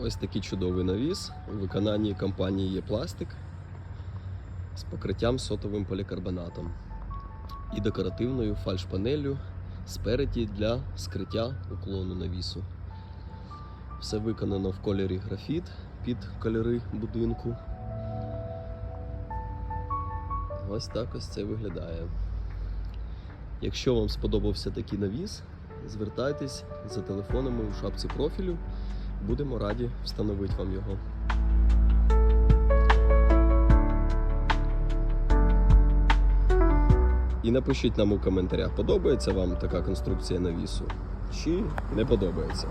Ось такий чудовий навіс у виконанні компанії є пластик з покриттям сотовим полікарбонатом і декоративною фальшпанеллю спереді для скриття уклону навісу. Все виконано в кольорі графіт під кольори будинку. Ось так ось це виглядає. Якщо вам сподобався такий навіс, звертайтесь за телефонами у шапці профілю. Будемо раді встановити вам його. І напишіть нам у коментарях, подобається вам така конструкція навісу чи не подобається.